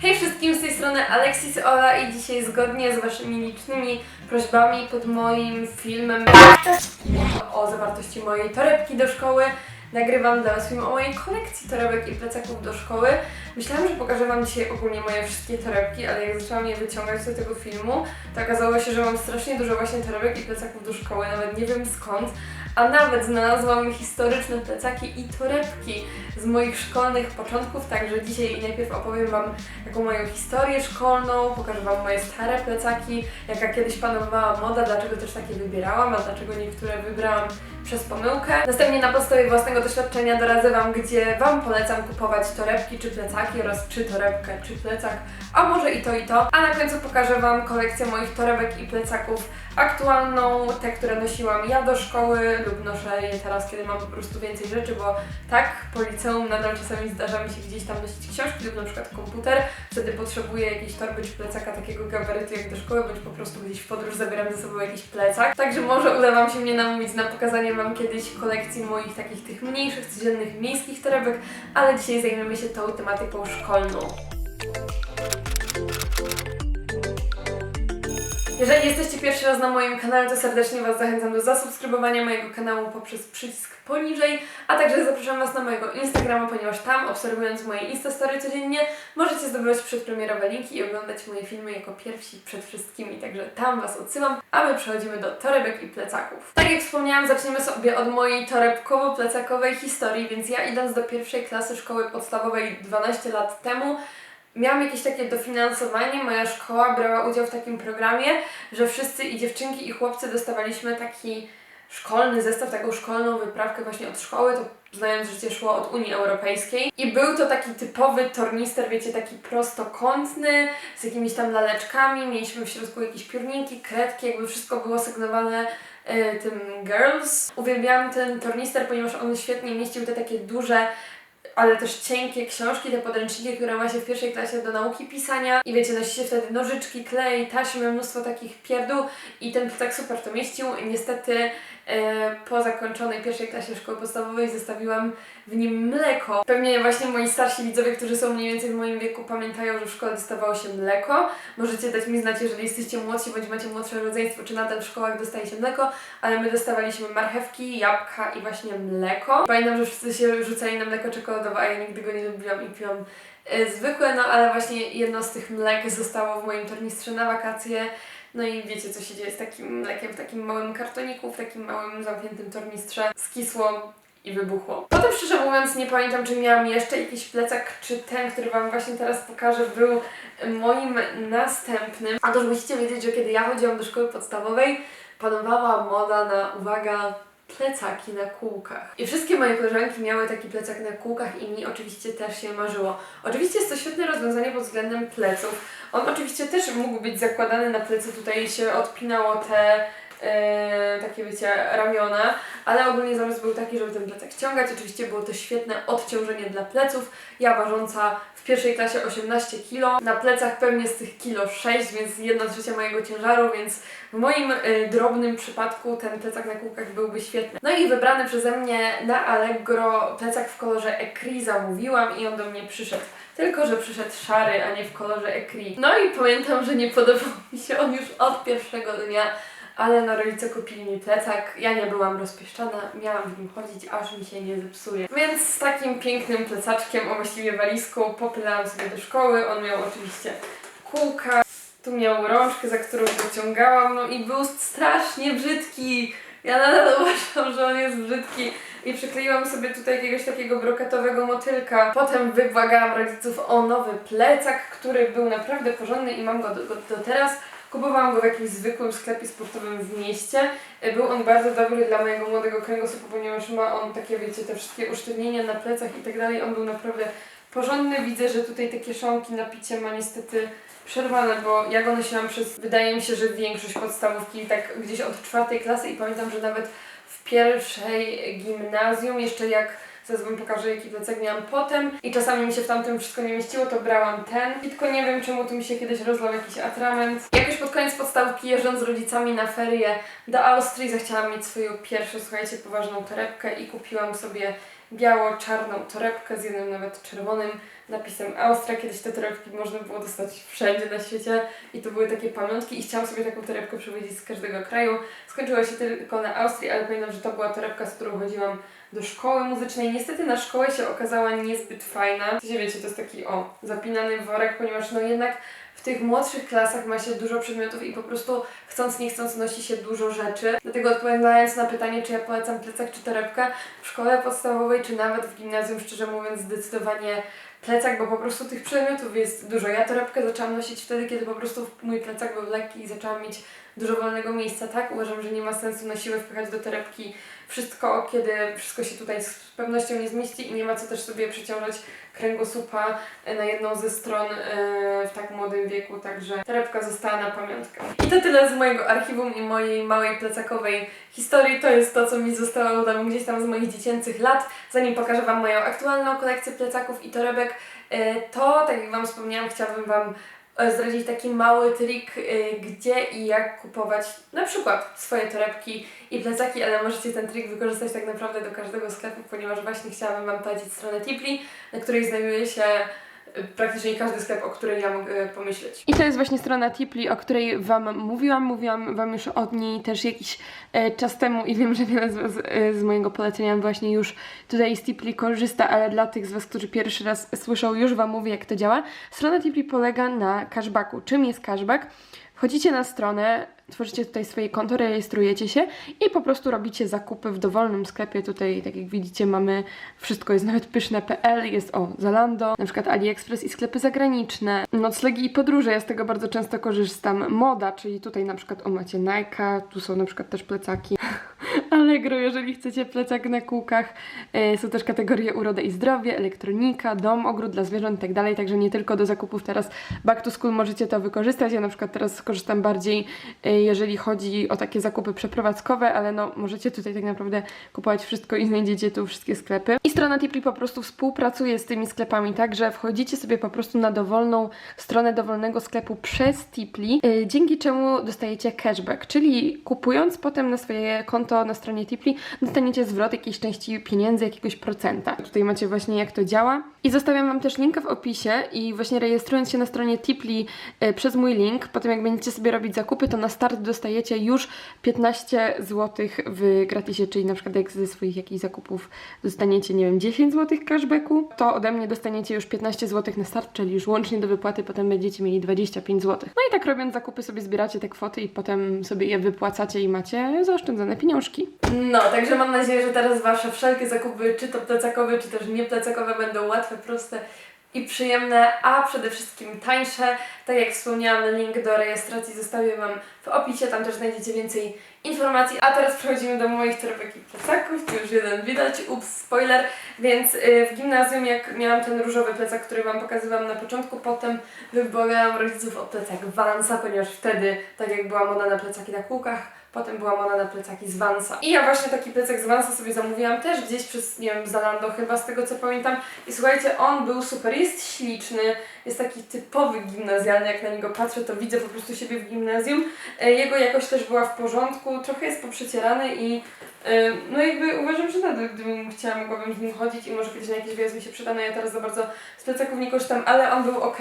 Hej wszystkim, z tej strony Alexis Ola i dzisiaj zgodnie z Waszymi licznymi prośbami pod moim filmem o zawartości mojej torebki do szkoły nagrywam dla Was film o mojej kolekcji torebek i plecaków do szkoły. Myślałam, że pokażę Wam dzisiaj ogólnie moje wszystkie torebki, ale jak zaczęłam je wyciągać do tego filmu, to okazało się, że mam strasznie dużo właśnie torebek i plecaków do szkoły, nawet nie wiem skąd, a nawet znalazłam historyczne plecaki i torebki z moich szkolnych początków, także dzisiaj najpierw opowiem Wam taką moją historię szkolną, pokażę Wam moje stare plecaki, jaka kiedyś panowała moda, dlaczego też takie wybierałam, a dlaczego niektóre wybrałam przez pomyłkę. Następnie na podstawie własnego doświadczenia doradzę gdzie Wam polecam kupować torebki czy plecaki oraz czy torebkę, czy plecak, a może i to i to. A na końcu pokażę Wam kolekcję moich torebek i plecaków aktualną, te, które nosiłam ja do szkoły lub noszę je teraz, kiedy mam po prostu więcej rzeczy, bo tak, po liceum nadal czasami zdarza mi się gdzieś tam nosić książki lub na przykład komputer, wtedy potrzebuję jakiejś torby czy plecaka takiego gabarytu jak do szkoły, bądź po prostu gdzieś w podróż zabieram ze sobą jakiś plecak. Także może uda Wam się mnie namówić na pokazanie Wam kiedyś kolekcji moich takich tych mniejszych, codziennych miejskich torebek, ale dzisiaj zajmiemy się tą tematyką szkolną. Jeżeli jesteście pierwszy raz na moim kanale, to serdecznie Was zachęcam do zasubskrybowania mojego kanału poprzez przycisk poniżej, a także zapraszam Was na mojego Instagrama, ponieważ tam, obserwując moje Instastory codziennie, możecie zdobywać przedpremierowe linki i oglądać moje filmy jako pierwsi przed wszystkimi, także tam Was odsyłam, a my przechodzimy do torebek i plecaków. Tak jak wspomniałam, zaczniemy sobie od mojej torebkowo-plecakowej historii, więc ja idąc do pierwszej klasy szkoły podstawowej 12 lat temu, Miałam jakieś takie dofinansowanie, moja szkoła brała udział w takim programie, że wszyscy i dziewczynki i chłopcy dostawaliśmy taki szkolny zestaw, taką szkolną wyprawkę właśnie od szkoły, to znając życie szło od Unii Europejskiej. I był to taki typowy tornister, wiecie, taki prostokątny, z jakimiś tam laleczkami, mieliśmy w środku jakieś piórniki, kredki, jakby wszystko było sygnowane e, tym Girls. Uwielbiałam ten tornister, ponieważ on świetnie mieścił te takie duże ale też cienkie książki, te podręczniki, które ma się w pierwszej klasie do nauki pisania. I wiecie, nosi się wtedy nożyczki, klej, taśmy, mnóstwo takich pierdół i ten plecak super to mieścił. Niestety po zakończonej pierwszej klasie szkoły podstawowej zostawiłam w nim mleko. Pewnie właśnie moi starsi widzowie, którzy są mniej więcej w moim wieku, pamiętają, że w szkole dostawało się mleko. Możecie dać mi znać, jeżeli jesteście młodsi bądź macie młodsze rodzeństwo, czy nadal w szkołach dostaje się mleko, ale my dostawaliśmy marchewki, jabłka i właśnie mleko. Pamiętam, że wszyscy się rzucali na mleko czekoladowe, a ja nigdy go nie lubiłam i piłam e, zwykłe, no ale właśnie jedno z tych mlek zostało w moim tornistrze na wakacje. No i wiecie, co się dzieje z takim mlekiem w takim małym kartoniku, w takim małym zamkniętym tornistrze. Skisło i wybuchło. Potem szczerze mówiąc nie pamiętam, czy miałam jeszcze jakiś plecak, czy ten, który Wam właśnie teraz pokażę, był moim następnym. A to musicie wiedzieć, że kiedy ja chodziłam do szkoły podstawowej, panowała moda na, uwaga, plecaki na kółkach. I wszystkie moje koleżanki miały taki plecak na kółkach i mi oczywiście też się marzyło. Oczywiście jest to świetne rozwiązanie pod względem pleców. On oczywiście też mógł być zakładany na plecy, tutaj się odpinało te e, takie wiecie, ramiona, ale ogólnie zamysł był taki, żeby ten plecak ściągać. Oczywiście było to świetne odciążenie dla pleców. Ja ważąca w pierwszej klasie 18 kg, na plecach pewnie z tych kilo 6, więc 1 trzecia mojego ciężaru, więc w moim e, drobnym przypadku ten plecak na kółkach byłby świetny. No i wybrany przeze mnie na Allegro plecak w kolorze Ecri zamówiłam i on do mnie przyszedł. Tylko, że przyszedł szary, a nie w kolorze Ecri. No i pamiętam, że nie podobał mi się on już od pierwszego dnia ale no rodzice kupili mi plecak, ja nie byłam rozpieszczona, miałam w nim chodzić, aż mi się nie zepsuje. Więc z takim pięknym plecaczkiem, a właściwie walizką, popylałam sobie do szkoły, on miał oczywiście kółka, tu miał rączkę, za którą wyciągałam, no i był strasznie brzydki. Ja nadal uważam, że on jest brzydki. I przykleiłam sobie tutaj jakiegoś takiego brokatowego motylka. Potem wybłagałam rodziców o nowy plecak, który był naprawdę porządny i mam go do, do teraz. Kupowałam go w jakimś zwykłym sklepie sportowym w mieście. E, Był on bardzo dobry dla mojego młodego kręgosłupa, ponieważ ma on takie, wiecie, te wszystkie usztywnienia na plecach i tak dalej. On był naprawdę porządny. Widzę, że tutaj te kieszonki na picie ma niestety przerwane, bo ja go nosiłam przez, wydaje mi się, że większość podstawówki, tak gdzieś od czwartej klasy i pamiętam, że nawet w pierwszej gimnazjum, jeszcze jak Zaraz wam pokażę jaki plecak miałam potem i czasami mi się w tamtym wszystko nie mieściło, to brałam ten. I tylko nie wiem czemu tu mi się kiedyś rozlał jakiś atrament. Jakoś pod koniec podstawki jeżdżąc z rodzicami na ferie do Austrii zachciałam mieć swoją pierwszą, słuchajcie, poważną torebkę i kupiłam sobie biało-czarną torebkę z jednym nawet czerwonym napisem Austria. Kiedyś te torebki można było dostać wszędzie na świecie i to były takie pamiątki i chciałam sobie taką torebkę przywieźć z każdego kraju. Skończyła się tylko na Austrii, ale pamiętam, że to była torebka, z którą chodziłam do szkoły muzycznej. Niestety na szkołę się okazała niezbyt fajna. Wiecie, wiecie, to jest taki o, zapinany worek, ponieważ no jednak w tych młodszych klasach ma się dużo przedmiotów i po prostu chcąc nie chcąc nosi się dużo rzeczy. Dlatego odpowiadając na pytanie, czy ja polecam plecak czy torebkę, w szkole podstawowej czy nawet w gimnazjum, szczerze mówiąc, zdecydowanie plecak, bo po prostu tych przedmiotów jest dużo. Ja torebkę zaczęłam nosić wtedy, kiedy po prostu mój plecak był lekki i zaczęłam mieć dużo wolnego miejsca. Tak, uważam, że nie ma sensu na siłę wpychać do torebki wszystko, kiedy wszystko się tutaj z pewnością nie zmieści i nie ma co też sobie przeciążać kręgosłupa e, na jedną ze stron e, w tak młodym wieku, także torebka została na pamiątkę. I to tyle z mojego archiwum i mojej małej plecakowej historii. To jest to, co mi zostało tam gdzieś tam z moich dziecięcych lat. Zanim pokażę Wam moją aktualną kolekcję plecaków i torebek, e, to, tak jak Wam wspomniałam, chciałabym Wam zdradzić taki mały trik, e, gdzie i jak kupować na przykład swoje torebki i plecaki, ale możecie ten trik wykorzystać tak naprawdę do każdego sklepu, ponieważ właśnie chciałabym Wam polecić stronę Tipli, na której znajduje się e, praktycznie każdy sklep, o którym ja mogę pomyśleć. I to jest właśnie strona Tipli, o której Wam mówiłam. Mówiłam Wam już o niej też jakiś e, czas temu i wiem, że wiele z Was e, z mojego polecenia właśnie już tutaj z Tipli korzysta, ale dla tych z Was, którzy pierwszy raz słyszą, już Wam mówię, jak to działa. Strona Tipli polega na cashbacku. Czym jest cashback? Wchodzicie na stronę, tworzycie tutaj swoje konto, rejestrujecie się i po prostu robicie zakupy w dowolnym sklepie. Tutaj, tak jak widzicie, mamy wszystko, jest nawet pyszne.pl, jest o Zalando, na przykład AliExpress i sklepy zagraniczne, noclegi i podróże. Ja z tego bardzo często korzystam. Moda, czyli tutaj na przykład o macie Nike, tu są na przykład też plecaki. Allegro, jeżeli chcecie plecak na kółkach. E, Są też kategorie uroda i zdrowie, elektronika, dom, ogród dla zwierząt i tak dalej, także nie tylko do zakupów teraz back to school możecie to wykorzystać. Ja na przykład teraz korzystam bardziej, e, jeżeli chodzi o takie zakupy przeprowadzkowe, ale no możecie tutaj tak naprawdę kupować wszystko i znajdziecie tu wszystkie sklepy. I strona Tipli po prostu współpracuje z tymi sklepami, tak, że wchodzicie sobie po prostu na dowolną stronę dowolnego sklepu przez Tipli, e, dzięki czemu dostajecie cashback, czyli kupując potem na swoje konto na stronie Tipli dostaniecie zwrot jakiejś części pieniędzy, jakiegoś procenta. Tutaj macie właśnie jak to działa. I zostawiam Wam też linka w opisie i właśnie rejestrując się na stronie Tipli e, przez mój link, potem jak będziecie sobie robić zakupy, to na start dostajecie już 15 zł w gratisie, czyli na przykład jak ze swoich jakichś zakupów dostaniecie, nie wiem, 10 zł cashbacku, to ode mnie dostaniecie już 15 zł na start, czyli już łącznie do wypłaty potem będziecie mieli 25 zł. No i tak robiąc zakupy sobie zbieracie te kwoty i potem sobie je wypłacacie i macie zaoszczędzone pieniążki. No, także mam nadzieję, że teraz Wasze wszelkie zakupy, czy to plecakowe, czy też nieplecakowe będą łatwe, proste i przyjemne, a przede wszystkim tańsze. Tak jak wspomniałam, link do rejestracji zostawię Wam w opisie, tam też znajdziecie więcej informacji. A teraz przechodzimy do moich torebek i plecaków. Już jeden widać, ups, spoiler. Więc y, w gimnazjum, jak miałam ten różowy plecak, który Wam pokazywałam na początku, potem wybrałam rodziców o plecak Vansa, ponieważ wtedy, tak jak była moda na plecaki na kółkach, Potem była moda na plecaki z Vansa. I ja właśnie taki plecak z Vansa sobie zamówiłam też gdzieś przez, nie wiem, Zalando chyba, z tego co pamiętam. I słuchajcie, on był super, jest śliczny, jest taki typowy gimnazjalny, jak na niego patrzę, to widzę po prostu siebie w gimnazjum. E, Jego jakość też była w porządku, trochę jest poprzecierany i no jakby uważam, że nadal gdybym chciała, mogłabym z nim chodzić i może kiedyś na jakiś wyjazd mi się przyda, no ja teraz za bardzo z plecaków nie korzystam, ale on był ok.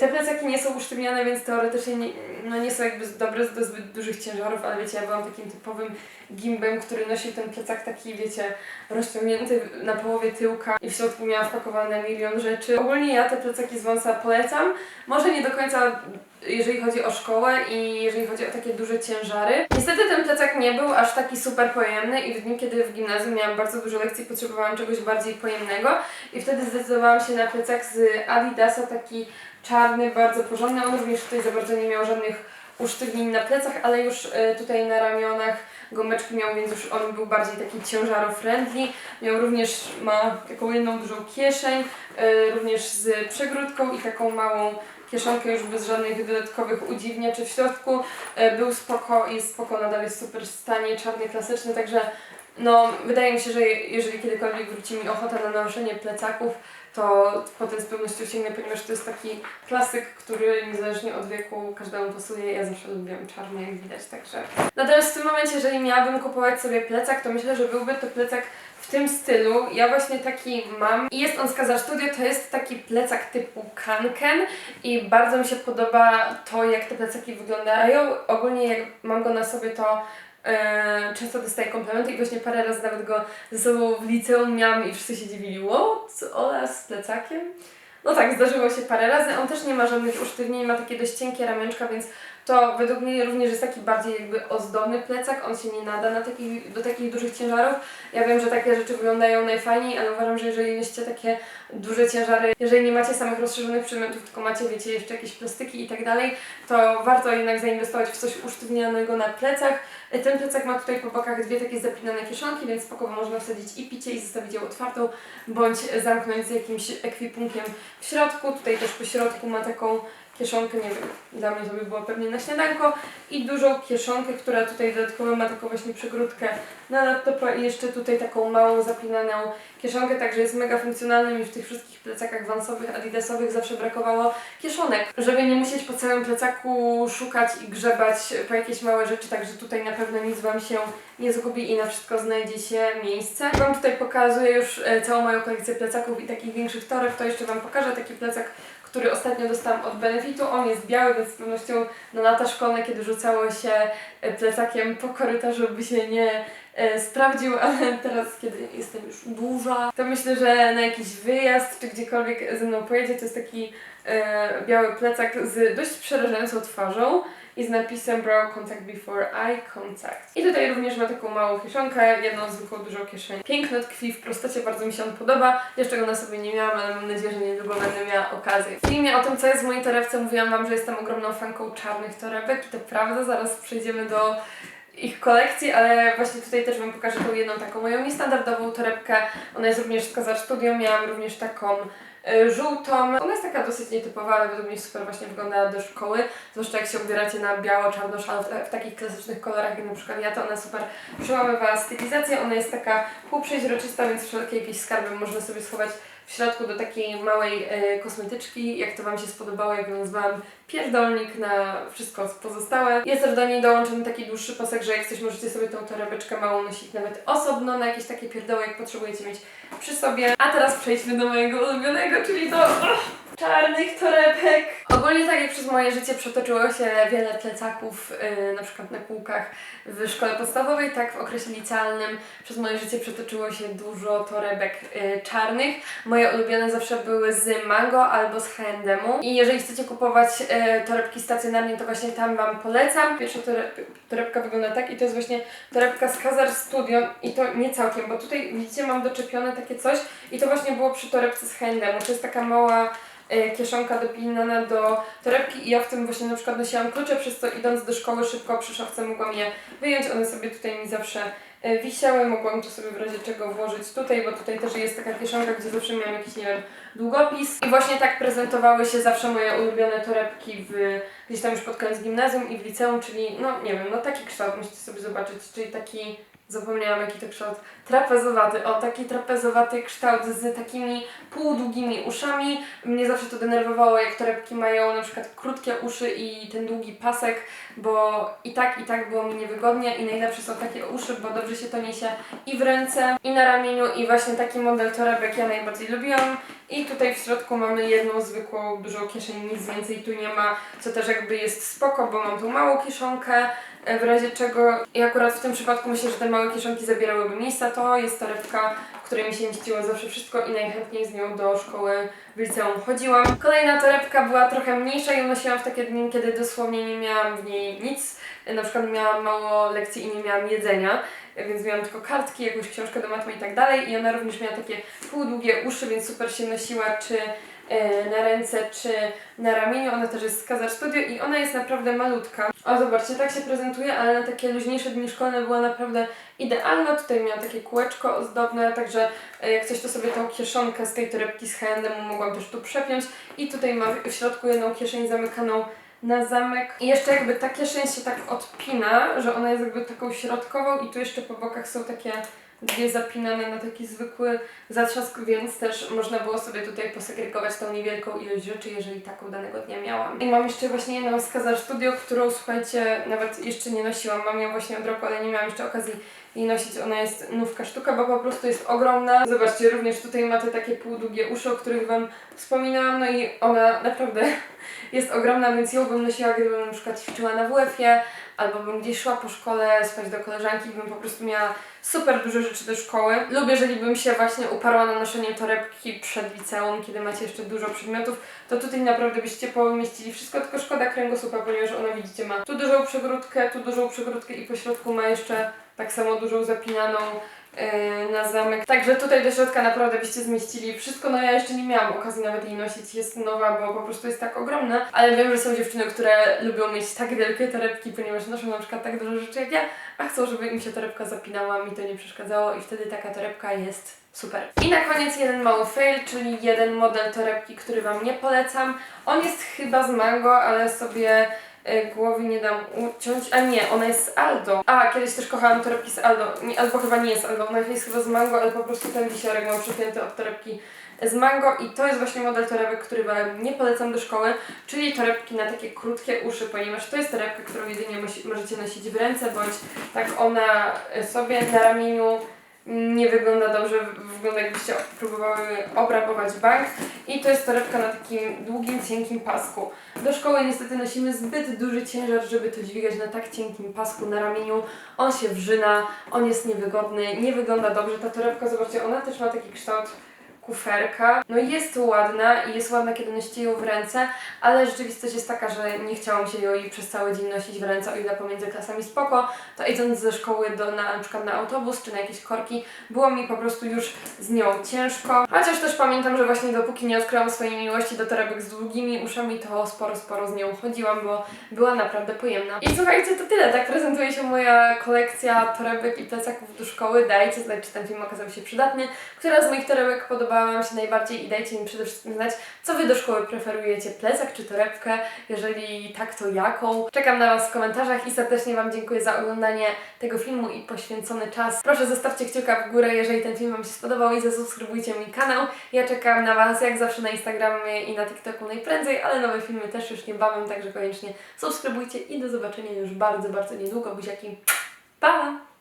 Te plecaki nie są usztywnione, więc teoretycznie nie, no nie są jakby dobre do zbyt dużych ciężarów, ale wiecie, ja byłam takim typowym gimbem, który nosił ten plecak taki, wiecie, rozciągnięty na połowie tyłka i w środku miała wpakowane milion rzeczy. Ogólnie ja te plecaki z Vansa polecam. Może nie do końca jeżeli chodzi o szkołę i jeżeli chodzi o takie duże ciężary. Niestety ten plecak nie był aż taki super pojemny i w dniu, kiedy w gimnazjum miałam bardzo dużo lekcji, potrzebowałam czegoś bardziej pojemnego i wtedy zdecydowałam się na plecak z Adidasa, taki czarny, bardzo porządny. On również tutaj za bardzo nie miał żadnych usztywnień na plecach, ale już e, tutaj na ramionach gumeczki miał, więc już on był bardziej taki ciężaro-friendly. Miał również, ma taką jedną dużą kieszeń, e, również z przegródką i taką małą kieszonkę już bez żadnych dodatkowych udziwniaczy w środku. E, Był spoko i spoko, nadal jest super stanie, czarny, klasyczny, także no wydaje mi się, że je- jeżeli kiedykolwiek wróci mi ochota na noszenie plecaków, to potem z pewnością sięgnę, ponieważ to jest taki klasyk, który niezależnie od wieku każdemu pasuje. Ja zawsze lubiłam czarny, jak widać, także. Natomiast w tym momencie, jeżeli miałabym kupować sobie plecak, to myślę, że byłby to plecak w tym stylu. Ja właśnie taki mam i jest on z Kazar Studio, to jest taki plecak typu kanken i bardzo mi się podoba to, jak te plecaki wyglądają. Ogólnie jak mam go na sobie, to e, często dostaję komplementy i właśnie parę razy nawet go ze sobą w liceum miałam i wszyscy się dziwili, wow, co Ola z plecakiem? No tak, zdarzyło się parę razy. On też nie ma żadnych usztywnień, ma takie dość cienkie ramionczka, więc to według mnie również jest taki bardziej jakby ozdobny plecak. On się nie nada na taki, do takich dużych ciężarów. Ja wiem, że takie rzeczy wyglądają najfajniej, ale uważam, że jeżeli niesiecie takie duże ciężary, jeżeli nie macie samych rozszerzonych przedmiotów, tylko macie, wiecie, jeszcze jakieś plastyki i tak dalej, to warto jednak zainwestować w coś usztywnianego na plecach. Ten plecak ma tutaj po bokach dwie takie zapinane kieszonki, więc spoko można wsadzić i picie i zostawić ją otwartą, bądź zamknąć z jakimś ekwipunkiem w środku. Tutaj też po środku ma taką kieszonkę, nie wiem, dla mnie to by było pewnie na śniadanko i dużą kieszonkę, która tutaj dodatkowo ma taką właśnie przegródkę na laptopa i jeszcze tutaj taką małą zapinaną kieszonkę, także jest mega funkcjonalny i w tych wszystkich plecakach vansowych, adidasowych zawsze brakowało kieszonek, żeby nie musieć po całym plecaku szukać i grzebać po jakieś małe rzeczy, także tutaj na pewno nic Wam się nie zgubi i na wszystko znajdzie się miejsce. Wam tutaj pokazuję już e, całą moją kolekcję plecaków i takich większych toreb, to jeszcze Wam pokażę taki plecak, który ostatnio dostałam od Benefitu. On jest biały, więc z pewnością na lata szkolne, kiedy rzucało się e, plecakiem po korytarzu by się nie e, sprawdził, ale teraz, kiedy jestem już duża, to myślę, że na jakiś wyjazd czy gdziekolwiek ze mną pojedzie, to jest taki e, biały plecak z dość przerażającą twarzą i z napisem Brow Contact Before Eye Contact. I tutaj również ma taką małą kieszonkę, jedną zwykłą dużą kieszeń. Piękno tkwi w prostocie, bardzo mi się on podoba. Jeszcze go na sobie nie miałam, ale mam nadzieję, że niedługo będę miała okazję. W filmie o tym, co jest w mojej torebce, mówiłam Wam, że jestem ogromną fanką czarnych torebek i to prawda, zaraz przejdziemy do ich kolekcji, ale właśnie tutaj też Wam pokażę tą jedną taką moją niestandardową torebkę. Ona jest również z Kazar Studio, miałam również taką żółtą. Ona jest taka dosyć nietypowa, ale według mnie super właśnie wygląda do szkoły. Zwłaszcza jak się ubieracie na biało, czarno, szal w, takich klasycznych kolorach, jak na przykład ja, to ona super przełamywa stylizację. Ona jest taka półprzeźroczysta, więc wszelkie jakieś skarby można sobie schować w środku do takiej małej e, kosmetyczki, jak to Wam się spodobało, jak ją nazwałam pierdolnik na wszystko pozostałe. Jest też do niej dołączony taki dłuższy pasek, że jak coś możecie sobie tą torebeczkę małą nosić nawet osobno na jakieś takie pierdoły, jak potrzebujecie mieć przy sobie. A teraz przejdźmy do mojego ulubionego, czyli do oh, czarnych torebek. Ogólnie tak jak przez moje życie przetoczyło się wiele plecaków, yy, na przykład na kółkach w szkole podstawowej, tak w okresie licealnym przez moje życie przetoczyło się dużo torebek yy, czarnych. Moje ulubione zawsze były z Mango albo z H&M-u i jeżeli chcecie kupować yy, torebki stacjonarnie, to właśnie tam Wam polecam. Pierwsza tore torebka wygląda tak i to jest właśnie torebka z Kazar Studio i to nie całkiem, bo tutaj widzicie mam doczepione takie coś i to właśnie było przy torebce z H&M-u. To jest taka mała kieszonka dopinana do torebki i ja w tym właśnie na przykład nosiłam klucze, przez co idąc do szkoły szybko przy szafce mogłam je wyjąć, one sobie tutaj mi zawsze e, wisiały, mogłam to sobie w razie czego włożyć tutaj, bo tutaj też jest taka kieszonka, gdzie zawsze miałam jakiś, nie wiem, długopis. I właśnie tak prezentowały się zawsze moje ulubione torebki w, gdzieś tam już pod koniec gimnazjum i w liceum, czyli no nie wiem, no taki kształt. Musicie sobie zobaczyć, czyli taki Zapomniałam jaki to kształt. Trapezowaty. O, taki trapezowaty kształt z takimi półdługimi uszami. Mnie zawsze to denerwowało, jak torebki mają na przykład krótkie uszy i ten długi pasek, bo i tak, i tak było mi niewygodnie i najlepsze są takie uszy, bo dobrze się to niesie i w ręce, i na ramieniu i właśnie taki model torebek ja najbardziej lubiłam. I tutaj w środku mamy jedną zwykłą, dużą kieszeń, nic więcej tu nie ma, co też jakby jest spoko, bo mam tu małą kieszonkę, w razie czego i akurat w tym przypadku myślę, że te małe kieszonki zabierałyby miejsca, to jest torebka, w której mi się mieściło zawsze wszystko i najchętniej z nią do szkoły w liceum chodziłam. Kolejna torebka była trochę mniejsza i nosiłam w takie dni, kiedy dosłownie nie miałam w niej nic. Na przykład miałam mało lekcji i nie miałam jedzenia, więc miałam tylko kartki, jakąś książkę do matmy i tak dalej i ona również miała takie półdługie uszy, więc super się nosiła czy e, na ręce, czy na ramieniu. Ona też jest z Kazar Studio i ona jest naprawdę malutka. O, zobaczcie, tak się prezentuje, ale na takie luźniejsze dni szkolne była naprawdę idealna. Tutaj miała takie kółeczko ozdobne, także e, jak coś to sobie tą kieszonkę z tej torebki z H&M mogłam też tu przepiąć. I tutaj ma w środku jedną kieszeń zamykaną na zamek. I jeszcze jakby ta kieszeń się tak odpina, że ona jest jakby taką środkową i tu jeszcze po bokach są takie dwie zapinane na taki zwykły zatrzask, więc też można było sobie tutaj posegregować tą niewielką ilość rzeczy, jeżeli taką danego dnia miałam. I mam jeszcze właśnie jedną z Kazar Studio, którą słuchajcie, nawet jeszcze nie nosiłam. Mam ją właśnie od roku, ale nie miałam jeszcze okazji jej nosić. Ona jest nówka sztuka, bo po prostu jest ogromna. Zobaczcie, również tutaj ma te takie półdługie uszy, o których Wam wspominałam, no i ona naprawdę jest ogromna, więc ją bym nosiła, gdybym na przykład ćwiczyła na WF-ie, albo bym gdzieś szła po szkole spać do koleżanki, bym po prostu miała super dużo rzeczy do szkoły. Lubię, jeżeli bym się właśnie uparła na noszenie torebki przed liceum, kiedy macie jeszcze dużo przedmiotów, to tutaj naprawdę byście pomieścili wszystko, tylko szkoda kręgosłupa, ponieważ ona widzicie ma tu dużą przegródkę, tu dużą przegródkę i po środku ma jeszcze tak samo dużą zapinaną na zamek. Także tutaj do środka naprawdę byście zmieścili wszystko. No ja jeszcze nie miałam okazji nawet jej nosić, jest nowa, bo po prostu jest tak ogromna, ale wiem, że są dziewczyny, które lubią mieć tak wielkie torebki, ponieważ noszą na przykład tak dużo rzeczy jak ja, a chcą, żeby im się torebka zapinała, mi to nie przeszkadzało i wtedy taka torebka jest super. I na koniec jeden mały fail, czyli jeden model torebki, który Wam nie polecam. On jest chyba z Mango, ale sobie głowy nie dam uciąć. A nie, ona jest z Aldo. A, kiedyś też kochałam torebki z Aldo. Nie, albo chyba nie jest Aldo, ona jest chyba z Mango, ale po prostu ten wisiorek mam przypięty od torebki z Mango i to jest właśnie model torebek, który Wam nie polecam do szkoły, czyli torebki na takie krótkie uszy, ponieważ to jest torebka, którą jedynie możecie nosić w ręce, bądź tak ona e, sobie na ramieniu nie wygląda dobrze, wygląda jakbyście próbowały obrabować bank i to jest torebka na takim długim, cienkim pasku. Do szkoły niestety nosimy zbyt duży ciężar, żeby to dźwigać na tak cienkim pasku na ramieniu. On się wrzyna, on jest niewygodny, nie wygląda dobrze. Ta torebka, zobaczcie, ona też ma taki kształt kuferka. No jest ładna i jest ładna, kiedy nosicie ją w ręce, ale rzeczywistość jest taka, że nie chciałam się jej przez cały dzień nosić w ręce, o ile pomiędzy klasami spoko, to idąc ze szkoły do, na, na przykład na autobus czy na jakieś korki, było mi po prostu już z nią ciężko. Chociaż też pamiętam, że właśnie dopóki nie odkryłam swojej miłości do torebek z długimi uszami, to sporo, sporo z nią chodziłam, bo była naprawdę pojemna. I słuchajcie, to tyle. Tak prezentuje się moja kolekcja torebek i plecaków do szkoły. Dajcie znać, czy ten film okazał się przydatny. Która z moich torebek podobała Wam się najbardziej i dajcie mi przede wszystkim znać, co Wy do szkoły preferujecie, plecak czy torebkę? Jeżeli tak, to jaką? Czekam na Was w komentarzach i serdecznie Wam dziękuję za oglądanie tego filmu i poświęcony czas. Proszę zostawcie kciuka w górę, jeżeli ten film Wam się spodobał i zasubskrybujcie mi kanał. Ja czekam na Was jak zawsze na Instagramie i na TikToku najprędzej, ale nowe filmy też już niebawem, także koniecznie subskrybujcie i do zobaczenia już bardzo, bardzo niedługo. Buziaki, pa!